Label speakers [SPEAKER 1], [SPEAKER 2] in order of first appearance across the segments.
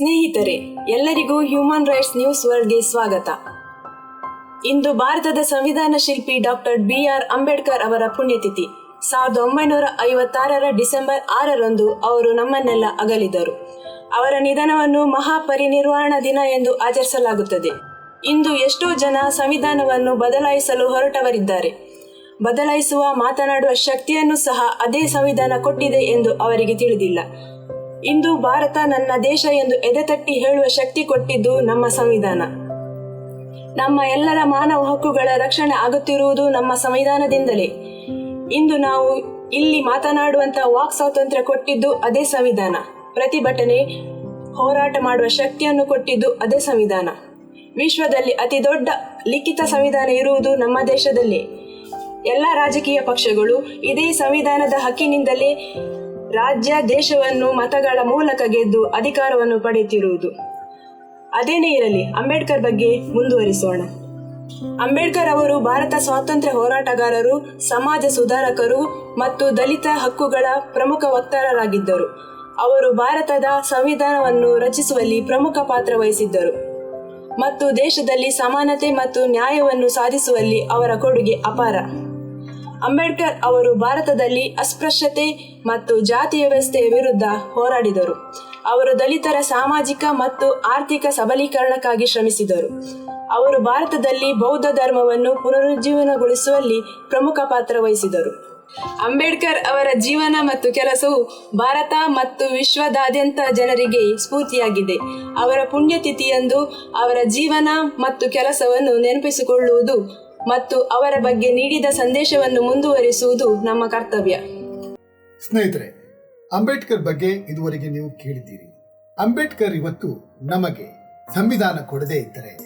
[SPEAKER 1] ಸ್ನೇಹಿತರೆ, ಎಲ್ಲರಿಗೂ human rights news ವರ್ಲ್ಡ್ಗೆ ಸ್ವಾಗತ. ಇಂದು ಭಾರತದ ಸಂವಿಧಾನ ಶಿಲ್ಪಿ ಡಾಕ್ಟರ್ ಬಿ ಆರ್ ಅಂಬೇಡ್ಕರ್ ಅವರ ಪುಣ್ಯತಿಥಿ. ಸಾವಿರದ ಒಂಬೈನೂರ ಐವತ್ತಾರರ ಡಿಸೆಂಬರ್ ಆರರಂದು ಅವರು ನಮ್ಮನ್ನೆಲ್ಲ ಅಗಲಿದರು. ಅವರ ನಿಧನವನ್ನು ಮಹಾಪರಿನಿರ್ವಾಣ ದಿನ ಎಂದು ಆಚರಿಸಲಾಗುತ್ತದೆ. ಇಂದು ಎಷ್ಟೋ ಜನ ಸಂವಿಧಾನವನ್ನು ಬದಲಾಯಿಸಲು ಹೊರಟವರಿದ್ದಾರೆ. ಬದಲಾಯಿಸುವ ಮಾತನಾಡುವ ಶಕ್ತಿಯನ್ನು ಸಹ ಅದೇ ಸಂವಿಧಾನ ಕೊಟ್ಟಿದೆ ಎಂದು ಅವರಿಗೆ ತಿಳಿದಿಲ್ಲ. ಇಂದು ಭಾರತ ನನ್ನ ದೇಶ ಎಂದು ಎದೆತಟ್ಟಿ ಹೇಳುವ ಶಕ್ತಿ ಕೊಟ್ಟಿದ್ದು ನಮ್ಮ ಸಂವಿಧಾನ. ನಮ್ಮ ಎಲ್ಲರ ಮಾನವ ಹಕ್ಕುಗಳ ರಕ್ಷಣೆ ಆಗುತ್ತಿರುವುದು ನಮ್ಮ ಸಂವಿಧಾನದಿಂದಲೇ. ಇಂದು ನಾವು ಇಲ್ಲಿ ಮಾತನಾಡುವಂತ ವಾಕ್ ಸ್ವಾತಂತ್ರ್ಯ ಕೊಟ್ಟಿದ್ದು ಅದೇ ಸಂವಿಧಾನ. ಪ್ರತಿಭಟನೆ, ಹೋರಾಟ ಮಾಡುವ ಶಕ್ತಿಯನ್ನು ಕೊಟ್ಟಿದ್ದು ಅದೇ ಸಂವಿಧಾನ. ವಿಶ್ವದಲ್ಲಿ ಅತಿ ದೊಡ್ಡ ಲಿಖಿತ ಸಂವಿಧಾನ ಇರುವುದು ನಮ್ಮ ದೇಶದಲ್ಲಿ. ಎಲ್ಲ ರಾಜಕೀಯ ಪಕ್ಷಗಳು ಇದೇ ಸಂವಿಧಾನದ ಹಕ್ಕಿನಿಂದಲೇ ರಾಜ್ಯ, ದೇಶವನ್ನು, ಮತಗಳ ಮೂಲಕ ಗೆದ್ದು ಅಧಿಕಾರವನ್ನು ಪಡೆಯುತ್ತಿರುವುದು. ಅದೇನೇ ಇರಲಿ, ಅಂಬೇಡ್ಕರ್ ಬಗ್ಗೆ ಮುಂದುವರಿಸೋಣ. ಅಂಬೇಡ್ಕರ್ ಅವರು ಭಾರತ ಸ್ವಾತಂತ್ರ್ಯ ಹೋರಾಟಗಾರರು, ಸಮಾಜ ಸುಧಾರಕರು ಮತ್ತು ದಲಿತ ಹಕ್ಕುಗಳ ಪ್ರಮುಖ ವಕ್ತಾರರಾಗಿದ್ದರು. ಅವರು ಭಾರತದ ಸಂವಿಧಾನವನ್ನು ರಚಿಸುವಲ್ಲಿ ಪ್ರಮುಖ ಪಾತ್ರ ವಹಿಸಿದ್ದರು. ಮತ್ತು ದೇಶದಲ್ಲಿ ಸಮಾನತೆ ಮತ್ತು ನ್ಯಾಯವನ್ನು ಸಾಧಿಸುವಲ್ಲಿ ಅವರ ಕೊಡುಗೆ ಅಪಾರ. ಅಂಬೇಡ್ಕರ್ ಅವರು ಭಾರತದಲ್ಲಿ ಅಸ್ಪೃಶ್ಯತೆ ಮತ್ತು ಜಾತಿ ವ್ಯವಸ್ಥೆಯ ವಿರುದ್ಧ ಹೋರಾಡಿದರು. ಅವರು ದಲಿತರ ಸಾಮಾಜಿಕ ಮತ್ತು ಆರ್ಥಿಕ ಸಬಲೀಕರಣಕ್ಕಾಗಿ ಶ್ರಮಿಸಿದರು. ಅವರು ಭಾರತದಲ್ಲಿ ಬೌದ್ಧ ಧರ್ಮವನ್ನು ಪುನರುಜ್ಜೀವನಗೊಳಿಸುವಲ್ಲಿ ಪ್ರಮುಖ ಪಾತ್ರ ವಹಿಸಿದರು. ಅಂಬೇಡ್ಕರ್ ಅವರ ಜೀವನ ಮತ್ತು ಕೆಲಸವು ಭಾರತ ಮತ್ತು ವಿಶ್ವದಾದ್ಯಂತ ಜನರಿಗೆ ಸ್ಫೂರ್ತಿಯಾಗಿದೆ. ಅವರ ಪುಣ್ಯತಿಥಿಯಂದು ಅವರ ಜೀವನ ಮತ್ತು ಕೆಲಸವನ್ನು ನೆನಪಿಸಿಕೊಳ್ಳುವುದು ಮತ್ತು ಅವರ ಬಗ್ಗೆ ನೀಡಿದ ಸಂದೇಶವನ್ನು ಮುಂದುವರಿಸುವುದು ನಮ್ಮ ಕರ್ತವ್ಯ.
[SPEAKER 2] ಸ್ನೇಹಿತರೆ, ಅಂಬೇಡ್ಕರ್ ಬಗ್ಗೆ ಇದುವರೆಗೆ ನೀವು ಕೇಳಿದ್ದೀರಿ. ಅಂಬೇಡ್ಕರ್ ಇವತ್ತು ನಮಗೆ ಸಂವಿಧಾನ ಕೊಡದೇ ಇದ್ದರೆ,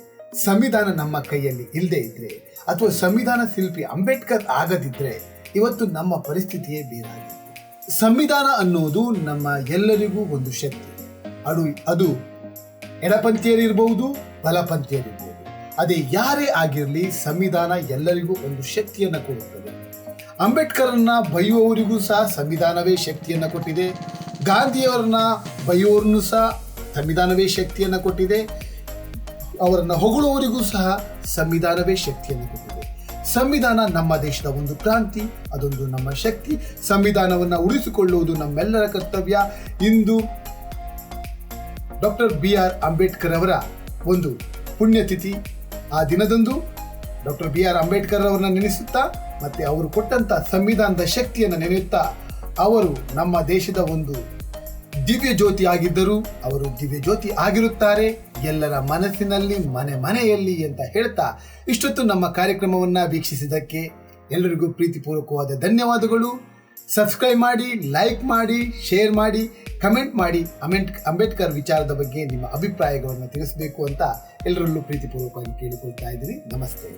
[SPEAKER 2] ಸಂವಿಧಾನ ನಮ್ಮ ಕೈಯಲ್ಲಿ ಇಲ್ಲದೆ ಇದ್ರೆ, ಅಥವಾ ಸಂವಿಧಾನ ಶಿಲ್ಪಿ ಅಂಬೇಡ್ಕರ್ ಆಗದಿದ್ರೆ ಇವತ್ತು ನಮ್ಮ ಪರಿಸ್ಥಿತಿಯೇ ಬೇರಾಗಿದೆ. ಸಂವಿಧಾನ ಅನ್ನೋದು ನಮ್ಮ ಎಲ್ಲರಿಗೂ ಒಂದು ಶಕ್ತಿ. ಅದು ಅದು ಎಡಪಂಥೀಯರಿರ್ಬಹುದು ಬಲಪಂಥೀಯರಿರ್ಬಹುದು ಅದೇ ಯಾರೇ ಆಗಿರಲಿ ಸಂವಿಧಾನ ಎಲ್ಲರಿಗೂ ಒಂದು ಶಕ್ತಿಯನ್ನು ಕೊಡುತ್ತದೆ. ಅಂಬೇಡ್ಕರ್ನ ಬೈಯುವವರಿಗೂ ಸಹ ಸಂವಿಧಾನವೇ ಶಕ್ತಿಯನ್ನು ಕೊಟ್ಟಿದೆ. ಗಾಂಧಿಯವರನ್ನ ಬೈಯುವವರನ್ನು ಸಹ ಸಂವಿಧಾನವೇ ಶಕ್ತಿಯನ್ನು ಕೊಟ್ಟಿದೆ. ಅವರನ್ನು ಹೊಗಳುವವರಿಗೂ ಸಹ ಸಂವಿಧಾನವೇ ಶಕ್ತಿಯನ್ನು ಕೊಟ್ಟಿದೆ. ಸಂವಿಧಾನ ನಮ್ಮ ದೇಶದ ಒಂದು ಕ್ರಾಂತಿ, ಅದೊಂದು ನಮ್ಮ ಶಕ್ತಿ. ಸಂವಿಧಾನವನ್ನು ಉಳಿಸಿಕೊಳ್ಳುವುದು ನಮ್ಮೆಲ್ಲರ ಕರ್ತವ್ಯ. ಇಂದು ಡಾಕ್ಟರ್ ಬಿ ಆರ್ ಅಂಬೇಡ್ಕರ್ ಅವರ ಒಂದು ಪುಣ್ಯತಿಥಿ ಆ ದಿನದಂದು ಡಾಕ್ಟರ್ ಬಿ ಆರ್ ಅಂಬೇಡ್ಕರ್ ಅವರನ್ನ ನೆನೆಸುತ್ತಾ ಮತ್ತೆ ಅವರು ಕೊಟ್ಟಂತ ಸಂವಿಧಾನದ ಶಕ್ತಿಯನ್ನು ನೆನೆಯುತ್ತಾ ಅವರು ನಮ್ಮ ದೇಶದ ಒಂದು ದಿವ್ಯ ಜ್ಯೋತಿ ಆಗಿದ್ದರು ಅವರು ದಿವ್ಯ ಜ್ಯೋತಿ ಆಗಿರುತ್ತಾರೆ. ಎಲ್ಲರ ಮನಸ್ಸಿನಲ್ಲಿ ಮನೆ ಮನೆಯಲ್ಲಿ ಅಂತ ಹೇಳ್ತಾ ಇಷ್ಟೊತ್ತು ನಮ್ಮ ಕಾರ್ಯಕ್ರಮವನ್ನ ವೀಕ್ಷಿಸಿದ್ದಕ್ಕೆ ಎಲ್ಲರಿಗೂ ಪ್ರೀತಿಪೂರ್ವಕವಾದ ಧನ್ಯವಾದಗಳು. ಸಬ್ಸ್ಕ್ರೈಬ್ ಮಾಡಿ ಲೈಕ್ ಮಾಡಿ ಶೇರ್ ಮಾಡಿ. ಕಮೆಂಟ್ ಮಾಡಿ ಅಮೆಂಟ್, ಅಂಬೇಡ್ಕರ್ ವಿಚಾರದ ಬಗ್ಗೆ ನಿಮ್ಮ ಅಭಿಪ್ರಾಯಗಳನ್ನು ತಿಳಿಸಬೇಕು ಅಂತ ಎಲ್ಲರಲ್ಲೂ ಪ್ರೀತಿಪೂರ್ವಕವಾಗಿ ಕೇಳಿಕೊಳ್ತಾ ಇದ್ದೀನಿ ನಮಸ್ತೆ.